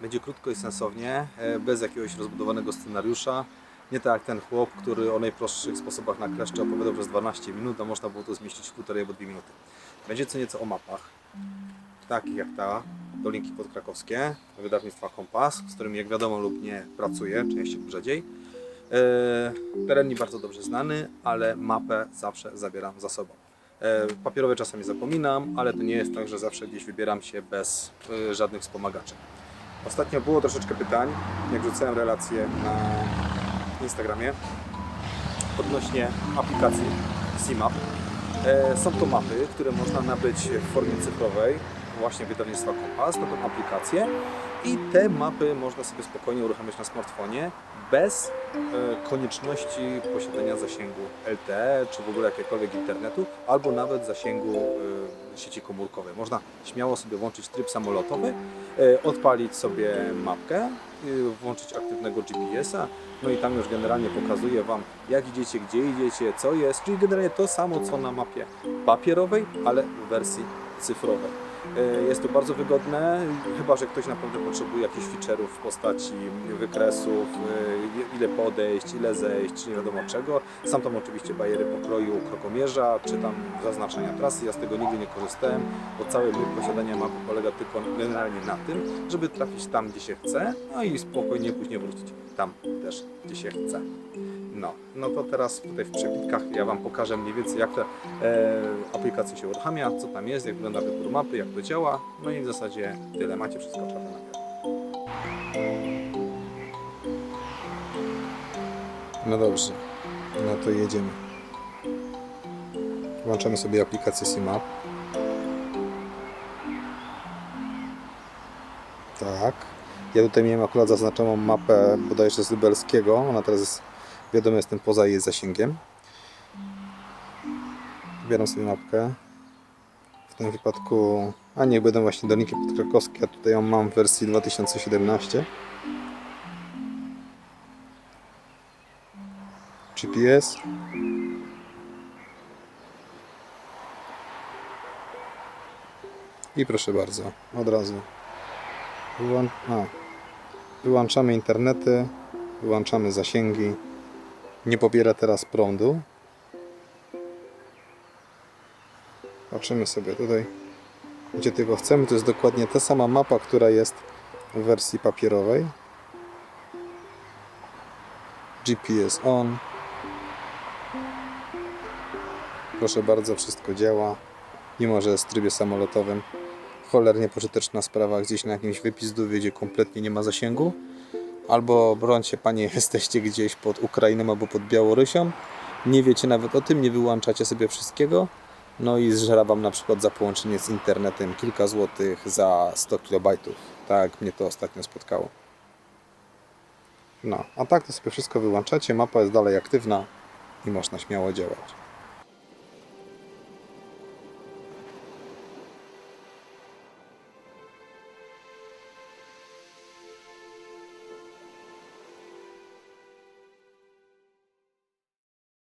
Będzie krótko i sensownie, e, bez jakiegoś rozbudowanego scenariusza. Nie tak jak ten chłop, który o najprostszych sposobach na kleszcze opowiadał przez 12 minut, a można było to zmieścić w półtorej albo dwie minuty. Będzie co nieco o mapach, takich jak ta, Dolinki Podkrakowskie, wydawnictwa Kompas, z którymi jak wiadomo lub nie pracuję, częściej lub rzadziej. E, Teren mi bardzo dobrze znany, ale mapę zawsze zabieram za sobą. E, Papierowe czasami zapominam, ale to nie jest tak, że zawsze gdzieś wybieram się bez e, żadnych wspomagaczy. Ostatnio było troszeczkę pytań, jak rzucałem relacje na Instagramie odnośnie aplikacji CMAP. E, Są to mapy, które można nabyć w formie cyfrowej, właśnie wydawnictwa Kompas, taką aplikację i te mapy można sobie spokojnie uruchamiać na smartfonie bez e, konieczności posiadania zasięgu LTE czy w ogóle jakiegokolwiek internetu, albo nawet zasięgu e, sieci komórkowej. Można śmiało sobie włączyć tryb samolotowy, e, odpalić sobie mapkę, włączyć aktywnego GPS-a, no i tam już generalnie pokazuje Wam, jak idziecie, gdzie idziecie, co jest, czyli generalnie to samo, co na mapie papierowej, ale w wersji cyfrowej. E, Jest to bardzo wygodne, chyba że ktoś naprawdę potrzebuje jakichś feature'ów w postaci wykresów, e, ile podejść, ile zejść, nie wiadomo czego. Są tam oczywiście bariery pokroju krokomierza, czy tam zaznaczenia trasy. Ja z tego nigdy nie korzystałem, bo cały mój posiadania mapy polega tylko generalnie na tym, żeby trafić tam, gdzie się chce, no i spokojnie później wrócić tam też, gdzie się chce. No, no to teraz tutaj w przebitkach ja Wam pokażę mniej więcej jak ta e, aplikacja się uruchamia, co tam jest, jak wygląda wybór mapy, jak to działa, no i w zasadzie tyle, macie wszystko prawda na. No dobrze, no to jedziemy. Włączamy sobie aplikację CMAP. Tak. Ja tutaj miałem akurat zaznaczoną mapę bodajże z Lubelskiego. Ona teraz jest, wiadomo, jestem poza jej zasięgiem. Wybieram sobie mapkę. W tym wypadku, a nie, będą właśnie Dolniki Podkrakowskie, a tutaj ją mam w wersji 2017. GPS. I proszę bardzo, od razu. Wyłą... A. Wyłączamy internety, wyłączamy zasięgi. Nie pobiera teraz prądu. Patrzymy sobie tutaj, gdzie tego chcemy. To jest dokładnie ta sama mapa, która jest w wersji papierowej. GPS on. Proszę bardzo, wszystko działa. Mimo, że jest w trybie samolotowym cholernie pożyteczna sprawa gdzieś na jakimś wypizdu, gdzie kompletnie nie ma zasięgu. Albo brońcie panie, jesteście gdzieś pod Ukrainą albo pod Białorusią. Nie wiecie nawet o tym, nie wyłączacie sobie wszystkiego. No i zżera wam na przykład za połączenie z internetem kilka złotych za 100 kilobajtów. Tak mnie to ostatnio spotkało. No, a tak to sobie wszystko wyłączacie, mapa jest dalej aktywna i można śmiało działać.